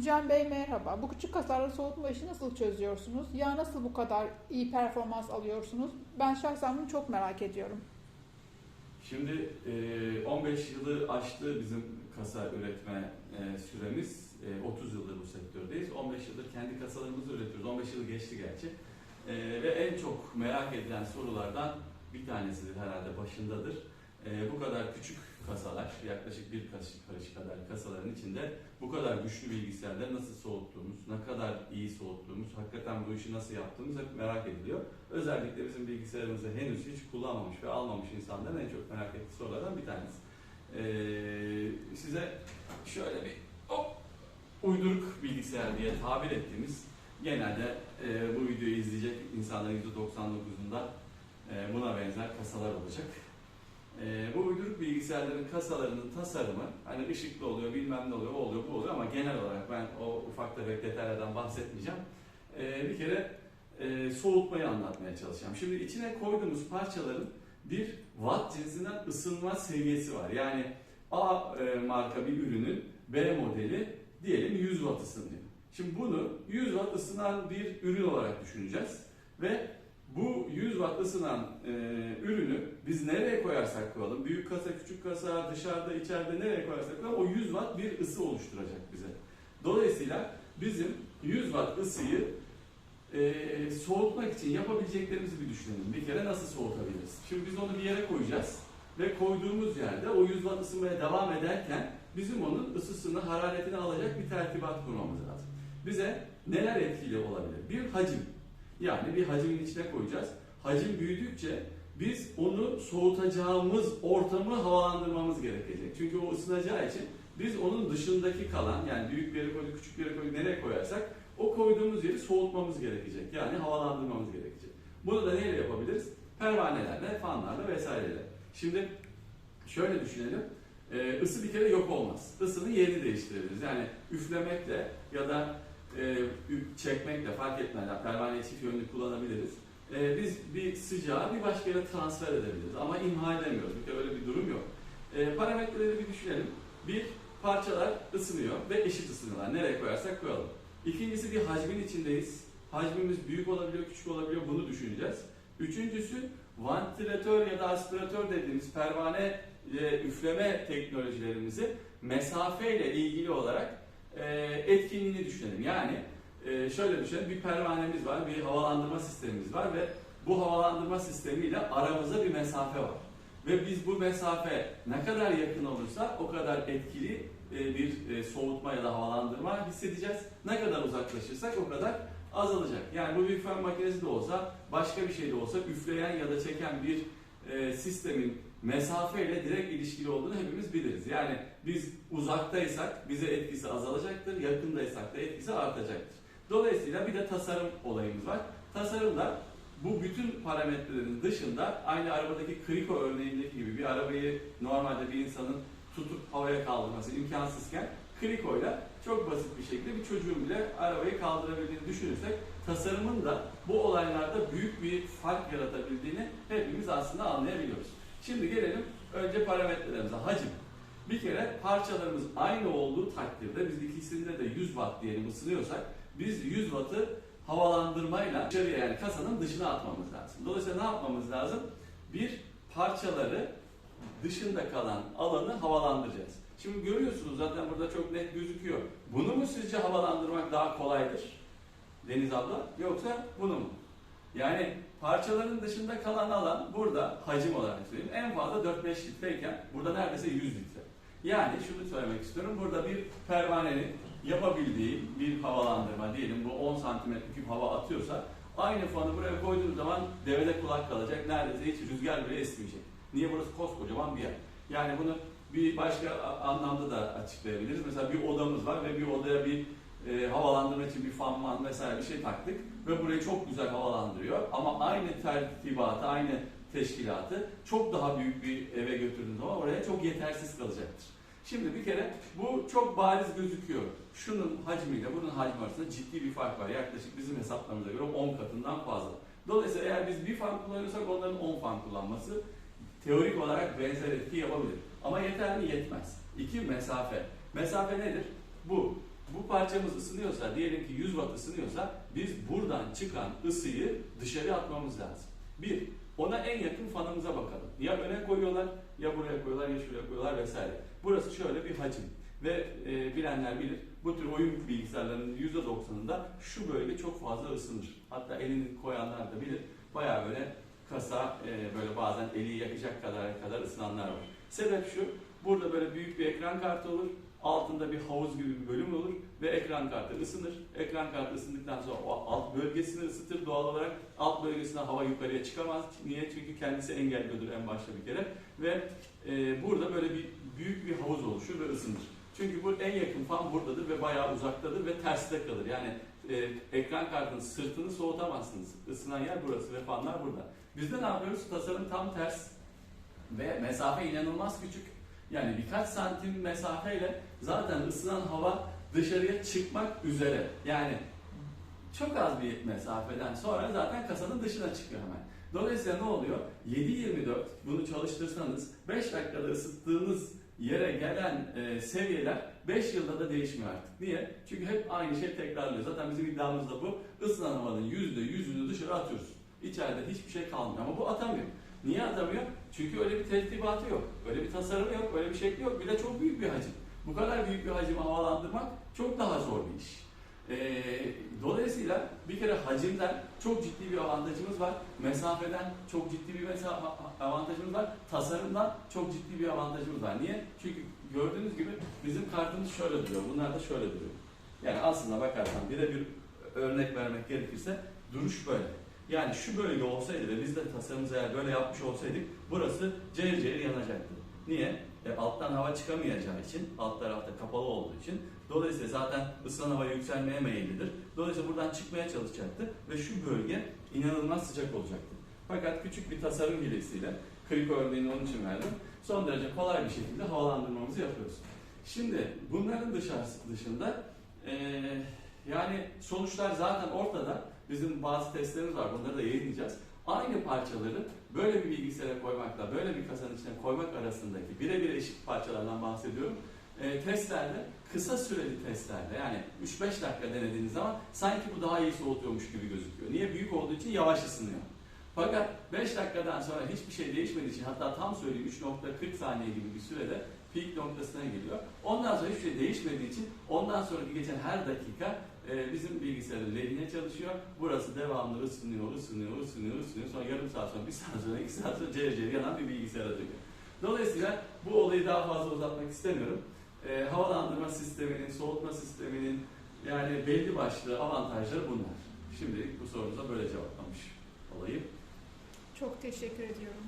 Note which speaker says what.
Speaker 1: Can Bey merhaba. Bu küçük kasarlı soğutma işi nasıl çözüyorsunuz? Ya nasıl bu kadar iyi performans alıyorsunuz? Ben şahsen bunu çok merak ediyorum.
Speaker 2: Şimdi e, 15 yılı aştı bizim kasa üretme süremiz. E, 30 yıldır bu sektördeyiz. 15 yıldır kendi kasalarımızı üretiyoruz. 15 yılı geçti gerçi. Ve en çok merak edilen sorulardan bir tanesidir herhalde başındadır. Bu kadar küçük kasalar, yaklaşık bir karış, kadar kasaların içinde bu kadar güçlü bilgisayarları nasıl soğuttuğumuz, ne kadar iyi soğuttuğumuz, hakikaten bu işi nasıl yaptığımız hep merak ediliyor. Özellikle bizim bilgisayarımızı henüz hiç kullanmamış ve almamış insanların en çok merak ettiği sorulardan bir tanesi. Ee, size şöyle bir hop, uyduruk bilgisayar diye tabir ettiğimiz genelde e, bu videoyu izleyecek insanların %99'unda e, buna benzer kasalar olacak. E, bu uyduruk bilgisayarların kasalarının tasarımı hani ışıklı oluyor, bilmem ne oluyor, o oluyor, bu oluyor ama genel olarak ben o ufak tefek detaylardan bahsetmeyeceğim. E, bir kere e, soğutmayı anlatmaya çalışacağım. Şimdi içine koyduğumuz parçaların bir watt cinsinden ısınma seviyesi var. Yani A e, marka bir ürünün B modeli diyelim 100 watt ısınıyor. Şimdi bunu 100 watt ısınan bir ürün olarak düşüneceğiz ve bu 100 watt ısınan e, ürünü biz nereye koyarsak koyalım, büyük kasa, küçük kasa, dışarıda, içeride nereye koyarsak koyalım o 100 watt bir ısı oluşturacak bize. Dolayısıyla bizim 100 watt ısıyı e, soğutmak için yapabileceklerimizi bir düşünelim. Bir kere nasıl soğutabiliriz? Şimdi biz onu bir yere koyacağız ve koyduğumuz yerde o 100 watt ısınmaya devam ederken bizim onun ısısını, hararetini alacak bir tertibat kurmamız lazım. Bize neler etkili olabilir? Bir hacim. Yani bir hacimin içine koyacağız. Hacim büyüdükçe biz onu soğutacağımız ortamı havalandırmamız gerekecek. Çünkü o ısınacağı için biz onun dışındaki kalan yani büyük bir yere küçük bir yere koyduk, nereye koyarsak o koyduğumuz yeri soğutmamız gerekecek. Yani havalandırmamız gerekecek. Bunu da neyle yapabiliriz? Pervanelerle, fanlarla vesaireyle. Şimdi şöyle düşünelim. Ee, ısı bir kere yok olmaz. Isının yerini değiştirebiliriz. Yani üflemekle ya da e, çekmekle fark etmez. Yani pervaneyi çift yönlü kullanabiliriz. Ee, biz bir sıcağı bir başka yere transfer edebiliriz. Ama imha edemiyoruz. Bir öyle bir durum yok. Ee, parametreleri bir düşünelim. Bir, parçalar ısınıyor ve eşit ısınıyorlar. Nereye koyarsak koyalım. İkincisi bir hacmin içindeyiz. Hacmimiz büyük olabiliyor, küçük olabiliyor. Bunu düşüneceğiz. Üçüncüsü vantilatör ya da aspiratör dediğimiz pervane e, üfleme teknolojilerimizi mesafeyle ilgili olarak e, etkinliğini düşünelim. Yani e, şöyle düşünelim, bir pervanemiz var, bir havalandırma sistemimiz var ve bu havalandırma sistemiyle aramızda bir mesafe var. Ve biz bu mesafe ne kadar yakın olursa o kadar etkili e, bir e, soğutma ya da havalandırma hissedeceğiz. Ne kadar uzaklaşırsak o kadar azalacak. Yani bu bir fön makinesi de olsa, başka bir şey de olsa üfleyen ya da çeken bir e, sistemin mesafeyle direkt ilişkili olduğunu hepimiz biliriz. Yani biz uzaktaysak bize etkisi azalacaktır, yakındaysak da etkisi artacaktır. Dolayısıyla bir de tasarım olayımız var. Tasarımda bu bütün parametrelerin dışında aynı arabadaki Kriko örneğindeki gibi bir arabayı normalde bir insanın tutup havaya kaldırması imkansızken Kriko ile çok basit bir şekilde bir çocuğun bile arabayı kaldırabildiğini düşünürsek tasarımın da bu olaylarda büyük bir fark yaratabildiğini hepimiz aslında anlayabiliyoruz. Şimdi gelelim önce parametrelerimize. Hacim. Bir kere parçalarımız aynı olduğu takdirde biz ikisinde de 100 watt diyelim ısınıyorsak biz 100 wattı havalandırmayla dışarıya yani kasanın dışına atmamız lazım. Dolayısıyla ne yapmamız lazım? Bir parçaları dışında kalan alanı havalandıracağız. Şimdi görüyorsunuz zaten burada çok net gözüküyor. Bunu mu sizce havalandırmak daha kolaydır? Deniz abla yoksa bunu mu? Yani parçaların dışında kalan alan burada hacim olarak söyleyeyim en fazla 4-5 litreyken burada neredeyse 100 litre. Yani şunu söylemek istiyorum burada bir pervanenin yapabildiği bir havalandırma diyelim bu 10 santimetre küp hava atıyorsa aynı fanı buraya koyduğunuz zaman devede kulak kalacak neredeyse hiç rüzgar bile esmeyecek. Niye burası koskocaman bir yer. Yani bunu bir başka anlamda da açıklayabiliriz. Mesela bir odamız var ve bir odaya bir e, havalandırma için bir fan man vesaire bir şey taktık ve burayı çok güzel havalandırıyor. Ama aynı tertibatı, aynı teşkilatı çok daha büyük bir eve götürdüğünüz zaman oraya çok yetersiz kalacaktır. Şimdi bir kere bu çok bariz gözüküyor. Şunun hacmiyle bunun hacmi arasında ciddi bir fark var. Yaklaşık bizim hesaplarımıza göre 10 katından fazla. Dolayısıyla eğer biz bir fan kullanıyorsak onların 10 fan kullanması teorik olarak benzer etki yapabilir. Ama yeter mi? Yetmez. İki, mesafe. Mesafe nedir? Bu. Bu parçamız ısınıyorsa, diyelim ki 100 watt ısınıyorsa biz buradan çıkan ısıyı dışarı atmamız lazım. Bir, ona en yakın fanımıza bakalım. Ya öne koyuyorlar, ya buraya koyuyorlar, ya şuraya koyuyorlar vesaire. Burası şöyle bir hacim. Ve e, bilenler bilir, bu tür oyun bilgisayarlarının %90'ında şu bölge çok fazla ısınır. Hatta elini koyanlar da bilir, bayağı böyle kasa e, böyle bazen eli yakacak kadar kadar ısınanlar var. Sebep şu, burada böyle büyük bir ekran kartı olur, altında bir havuz gibi bir bölüm olur ve ekran kartı ısınır. Ekran kartı ısındıktan sonra o alt bölgesini ısıtır doğal olarak. Alt bölgesinden hava yukarıya çıkamaz. Niye? Çünkü kendisi engelliyordur en başta bir kere. Ve e, burada böyle bir büyük bir havuz oluşur ve ısınır. Çünkü bu en yakın fan buradadır ve bayağı uzaktadır ve terste kalır. Yani e, ekran kartının sırtını soğutamazsınız. Isınan yer burası ve fanlar burada. Biz de ne yapıyoruz? Tasarım tam ters ve mesafe inanılmaz küçük. Yani birkaç santim mesafeyle zaten ısınan hava dışarıya çıkmak üzere. Yani çok az bir mesafeden sonra zaten kasanın dışına çıkıyor hemen. Dolayısıyla ne oluyor? 7-24 bunu çalıştırsanız 5 dakikada ısıttığınız yere gelen e, seviyeler 5 yılda da değişmiyor artık. Niye? Çünkü hep aynı şey tekrarlıyor. Zaten bizim iddiamız da bu. Isınan havanın %100'ünü dışarı atıyoruz. İçeride hiçbir şey kalmıyor ama bu atamıyor. Niye atamıyor? Çünkü öyle bir tertibatı yok. Öyle bir tasarımı yok. Öyle bir şekli yok. Bir de çok büyük bir hacim. Bu kadar büyük bir hacimi havalandırmak çok daha zor bir iş. Ee, dolayısıyla bir kere hacimden çok ciddi bir avantajımız var. Mesafeden çok ciddi bir mesafe avantajımız var. Tasarımdan çok ciddi bir avantajımız var. Niye? Çünkü gördüğünüz gibi bizim kartımız şöyle duruyor. Bunlar da şöyle duruyor. Yani aslında bakarsan birebir örnek vermek gerekirse duruş böyle. Yani şu bölge olsaydı ve biz de tasarımımızı eğer böyle yapmış olsaydık burası cayır cayır yanacaktı. Niye? E, alttan hava çıkamayacağı için, alt tarafta kapalı olduğu için. Dolayısıyla zaten ısınan hava yükselmeye meyillidir. Dolayısıyla buradan çıkmaya çalışacaktı ve şu bölge inanılmaz sıcak olacaktı. Fakat küçük bir tasarım hilesiyle, kriko örneğini onun için verdim. Son derece kolay bir şekilde havalandırmamızı yapıyoruz. Şimdi bunların dışarısı dışında e, yani sonuçlar zaten ortada. Bizim bazı testlerimiz var. Bunları da yayınlayacağız. Aynı parçaları böyle bir bilgisayara koymakla, böyle bir kasanın içine koymak arasındaki birebir eşit parçalardan bahsediyorum. E, testlerde, kısa süreli testlerde yani 3-5 dakika denediğiniz zaman sanki bu daha iyi soğutuyormuş gibi gözüküyor. Niye? Büyük olduğu için yavaş ısınıyor. Fakat 5 dakikadan sonra hiçbir şey değişmediği için hatta tam söyleyeyim 3.40 saniye gibi bir sürede peak noktasına geliyor. Ondan sonra hiçbir şey değişmediği için ondan sonraki geçen her dakika e, bizim bilgisayarın lehine çalışıyor. Burası devamlı ısınıyor, ısınıyor, ısınıyor, ısınıyor. Sonra yarım saat sonra, bir saat sonra, iki saat sonra cayır yanan bir bilgisayara dönüyor. Dolayısıyla bu olayı daha fazla uzatmak istemiyorum. E, havalandırma sisteminin, soğutma sisteminin yani belli başlı avantajları bunlar. Şimdilik bu sorunuza böyle cevaplamış olayım.
Speaker 1: Çok teşekkür ediyorum.